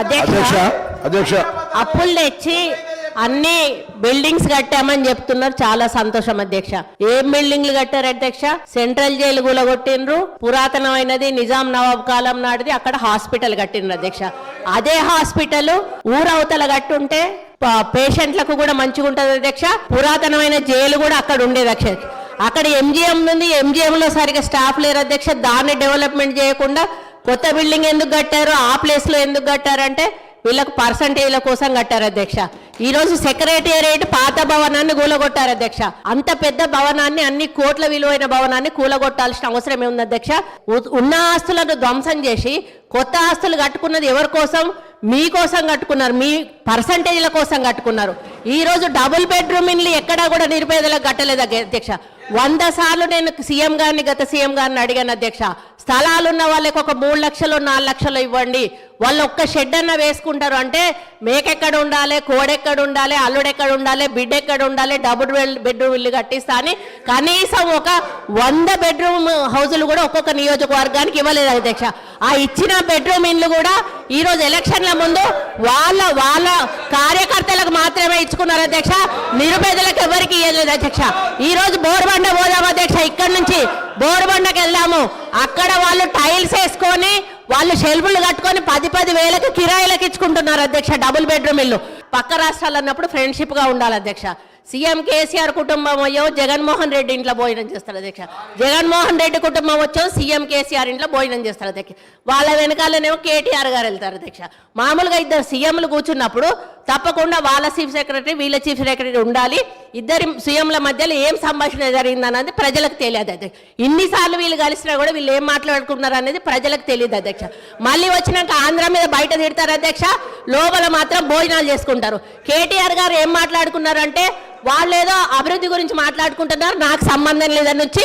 అధ్యక్ష అప్పులు తెచ్చి అన్ని బిల్డింగ్స్ కట్టామని చెప్తున్నారు. చాలా సంతోషం అధ్యక్ష. ఏం బిల్డింగ్లు కట్టారు అధ్యక్ష? సెంట్రల్ జైలు కూలగొట్టిండ్రు. పురాతనమైనది నిజాం నవాబ్ కాలం నాటిది. అక్కడ హాస్పిటల్ కట్టిండ్రు అధ్యక్ష. అదే హాస్పిటల్ ఊరవతల కట్టుంటే పేషెంట్లకు కూడా మంచిగా ఉంటుంది అధ్యక్ష. పురాతనమైన జైలు కూడా అక్కడ ఉండేది అధ్యక్ష అక్కడ ఎంజిఎం ఉంది. ఎంజిఎం లో సరిగా స్టాఫ్ లేరు అధ్యక్ష. దాన్ని డెవలప్మెంట్ చేయకుండా కొత్త బిల్డింగ్ ఎందుకు కట్టారు? ఆ ప్లేస్లో ఎందుకు కట్టారంటే వీళ్ళకు పర్సంటేజ్ల కోసం కట్టారు అధ్యక్ష. ఈ రోజు సెక్రటేరియట్ పాత భవనాన్ని కూలగొట్టారు అధ్యక్ష. అంత పెద్ద భవనాన్ని అన్ని కోట్ల విలువైన భవనాన్ని కూలగొట్టాల్సిన అవసరం ఏముంది అధ్యక్ష? ఉ- ఉన్న ఆస్తులను ధ్వంసం చేసి కొత్త ఆస్తులు కట్టుకున్నది ఎవరి కోసం? మీకోసం కట్టుకున్నారు. మీ పర్సంటేజ్ల కోసం కట్టుకున్నారు. ఈ రోజు డబుల్ బెడ్రూమ్ ఇల్లు ఎక్కడా కూడా నిరుపేదలకు కట్టలేదు అధ్యక్ష. వంద సార్లు నేను సీఎం గారిని గత సీఎం గారిని అడిగాను అధ్యక్ష. స్థలాలు ఉన్న వాళ్ళకి ఒక మూడు లక్షలు నాలుగు లక్షలు ఇవ్వండి. వాళ్ళు ఒక్క షెడ్ అన్న వేసుకుంటారు. అంటే మేకెక్కడ ఉండాలి కోడెక్కడ ఉండాలి అల్లుడెక్కడ ఉండాలి బిడ్డ ఎక్కడ ఉండాలి డబుల్ బెడ్రూమ్ ఇల్లు కట్టిస్తా అని కనీసం ఒక వంద బెడ్రూమ్ హౌజులు కూడా ఒక్కొక్క నియోజకవర్గానికి ఇవ్వలేదు అధ్యక్ష. ఆ ఇచ్చిన బెడ్రూమ్ ఇల్లు కూడా ఈరోజు ఎలక్షన్ల ముందు వాళ్ళ వాళ్ళ కార్యకర్తలకు మాత్రమే ఇచ్చుకున్నారు అధ్యక్ష. నిరుపేదలకు ఎవరికి ఇవ్వలేదు అధ్యక్ష. ఈ రోజు బోర్బండ పోదాం అధ్యక్ష ఇక్కడ నుంచి బోర్బండకి వెళ్దాము. అక్కడ వాళ్ళు టైల్స్ వేసుకొని వాళ్ళు షెల్ఫ్లు కట్టుకొని పది పది వేలకు కిరాయిలకు ఇచ్చుకుంటున్నారు అధ్యక్ష డబుల్ బెడ్రూమ్ ఇల్లు. పక్క రాష్ట్రాలు అన్నప్పుడు ఫ్రెండ్షిప్గా ఉండాలి అధ్యక్ష. సీఎం కేసీఆర్ కుటుంబం అయ్యో జగన్మోహన్ రెడ్డి ఇంట్లో భోజనం చేస్తారు అధ్యక్ష. జగన్మోహన్ రెడ్డి కుటుంబం వచ్చో సీఎం కేసీఆర్ ఇంట్లో భోజనం చేస్తారు అధ్యక్ష. వాళ్ళ వెనకాలనేమో కేటీఆర్ గారు వెళ్తారు అధ్యక్ష. మామూలుగా ఇద్దరు సీఎంలు కూర్చున్నప్పుడు తప్పకుండా వాళ్ళ చీఫ్ సెక్రటరీ వీళ్ళ చీఫ్ సెక్రటరీ ఉండాలి. ఇద్దరి సీఎంల మధ్యలో ఏం సంభాషణ జరిగిందన్నది ప్రజలకు తెలియదు అధ్యక్ష. ఇన్నిసార్లు వీళ్ళు కలిసినా కూడా వీళ్ళు ఏం మాట్లాడుకుంటున్నారు అనేది ప్రజలకు తెలియదు అధ్యక్ష. మళ్ళీ వచ్చినాక ఆంధ్ర మీద బయట తిడతారు అధ్యక్ష లోపల మాత్రం భోజనాలు చేసుకుంటారు. కేటీఆర్ గారు ఏం మాట్లాడుకున్నారంటే వాళ్ళు ఏదో అభివృద్ధి గురించి మాట్లాడుకుంటున్నారు నాకు సంబంధం లేదని వచ్చి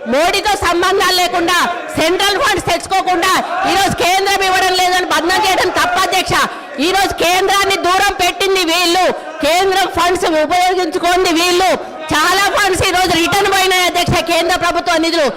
మోడీతో సంబంధాలు లేకుండా సెంట్రల్ ఫండ్స్ తెచ్చుకోకుండా ఈరోజు కేంద్రం ఇవ్వడం లేదని బంధం చేయడం తప్ప అధ్యక్ష. ఈరోజు కేంద్రాన్ని దూరం పెట్టింది వీళ్ళు. కేంద్రం ఫండ్స్ ఉపయోగించుకోండి వీళ్ళు. చాలా ఫండ్స్ ఈ రోజు రిటర్న్ పోయినాయి అధ్యక్ష కేంద్ర ప్రభుత్వ నిధులు.